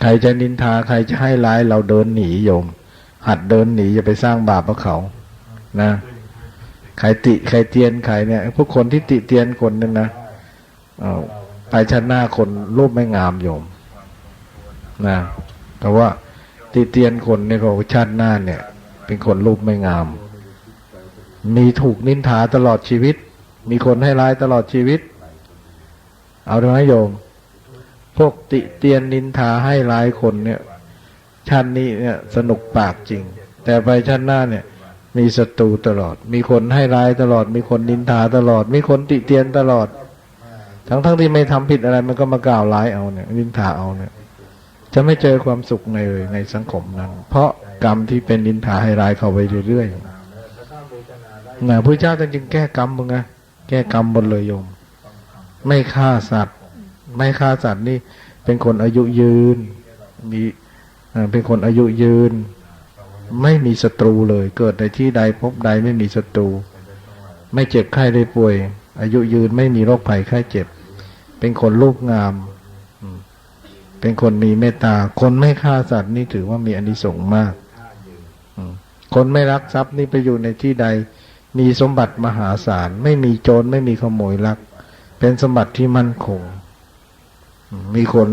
ใครจะนินทาใครจะให้ร้ายเราเดินหนีโยม หัดเดินหนีอย่าไปสร้างบาปกับเขา นะใครติใครเตียนใครเนี่ยพวกคนที่ติเตียนคนนี่ยนะอไปชาติหน้าคนรูปไม่งามโยม นะแต่ว่าติเตียนคนเนี่ยเขาชาติหน้าเนี่ย เป็นคนรูปไม่งาม มีถูกนินทาตลอดชีวิต มีคนให้ร้ายตลอดชีวิต เอาได้ไหมโยม วกติเตียนนินทาให้ร้ายคนเนี่ยชาตินี้เนี่ยสนุกปากจริง แต่ไปชาติหน้าเนี่ย มีศัตรูตลอด มีคนให้ร้ายตลอด มีคนนินทาตลอด มีคนติเตียนตลอด ทั้งทั้งที่ไม่ทำผิดอะไรมันก็มากล่าวร้ายเอาเนี่ย นินทาเอาเนี่ย จะไม่เจอความสุขในเลยในสังคมนั้น เพราะกรรมที่เป็นนินทาให้ร้ายเขาไปเรื่อยๆนะพระเจ้าจึงแก้กรรมมึงไงแก้กรรมหมดเลยโยม ไม่ฆ่าสัตว์ ไม่ฆ่าสัตว์นี่เป็นคนอายุยืน มีเป็นคนอายุยืน ไม่มีศัตรูเลย เกิดในที่ใดพบใดไม่มีศัตรู ไม่เจ็บไข้ได้ป่วย อายุยืนไม่มีโรคภัยไข้เจ็บ เป็นคนรูปงาม เป็นคนมีเมตตา คนไม่ฆ่าสัตว์นี่ถือว่ามีอานิสงส์มากคนไม่รักทรัพย์นี่ไปอยู่ในที่ใด มีสมบัติมหาศาล ไม่มีโจรไม่มีขโมยลัก เป็นสมบัติที่มั่นคง มีคน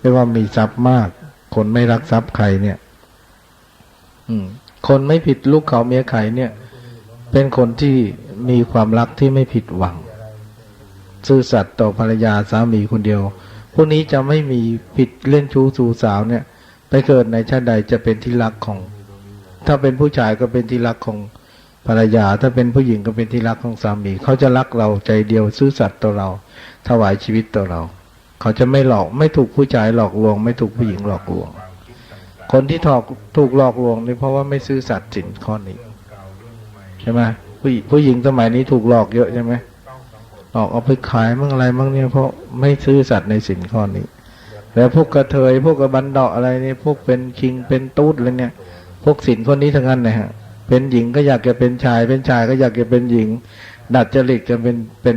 เรียกว่ามีทรัพย์มาก คนไม่รักทรัพย์ใครเนี่ยคนไม่ผิดลูกเขาเมียไข่เนี่ย เป็นคนที่มีความรักที่ไม่ผิดหวัง ซื่อสัตย์ต่อภรรยาสามีคนเดียวพวกนี้จะไม่มีผิดเล่นชู้สู่สาวเนี่ย ไปเกิดในชาติใดจะเป็นที่รักของ ถ้าเป็นผู้ชายก็เป็นที่รักของภรรยา ถ้าเป็นผู้หญิงก็เป็นที่รักของสามี เขาจะรักเราใจเดียวซื่อสัตย์ต่อเรา ถวายชีวิตต่อเรา เขาจะไม่หลอกไม่ถูกผู้ชายหลอกลวง ไม่ถูกผู้หญิงหลอกลวง คนที่ถูกถูกหลอกลวงนี่เพราะว่าไม่ซื่อสัตย์สินข้อนี้ใช่ไหมผู้หญิงผู้หญิงสมัยนี้ถูกหลอกเยอะใช่ไหมหลอกเอาไปขายมั่งอะไรมั่งเนี่ยเพราะไม่ซื่อสัตย์ในสินข้อนี้แล้วพวกกระเทยพวกกระบันดาะอะไรนี่พวกเป็นคิงเป็นตูดอะไรเนี่ย พวกสินข้อนี้ทั้งนั้นนะฮะเป็นหญิงก็อยากจะเป็นชาย เป็นชายก็อยากจะเป็นหญิง ดัดจริตจะเป็นเป็น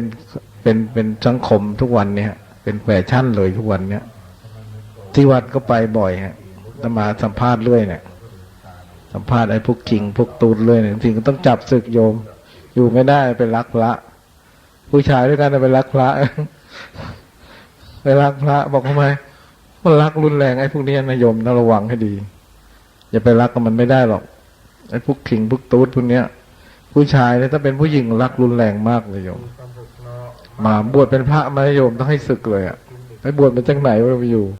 เป็นเป็นสังคมทุกวันเนี่ย เป็นแฟชั่นเลยทุกวันเนี่ยที่วัดก็ไปบ่อยฮะจะมาสัมภาษณ์เรื่อยเนี่ย สัมภาษณ์ไอ้พวกคิงพวกตูดเลยเนี่ยจริงก็ต้องจับศึกโยม อยู่ไม่ได้ไปรักพระ ผู้ชายด้วยกันไปรักพระไปรักพระบอกทำไมมันรักรุนแรงไอ้พวกนี้นะโยมต้องระวังให้ดี อย่าไปรักกับมันไม่ได้หรอกไอ้พวกขิงพวกตูดพวกเนี้ย ผู้ชายเนี่ยถ้าเป็นผู้หญิงรักรุนแรงมากเลยโยม มาบวชเป็นพระมาโยมต้องให้ศึกเลยอะ่ะไปบวชมาจังไหนวะไปอยู่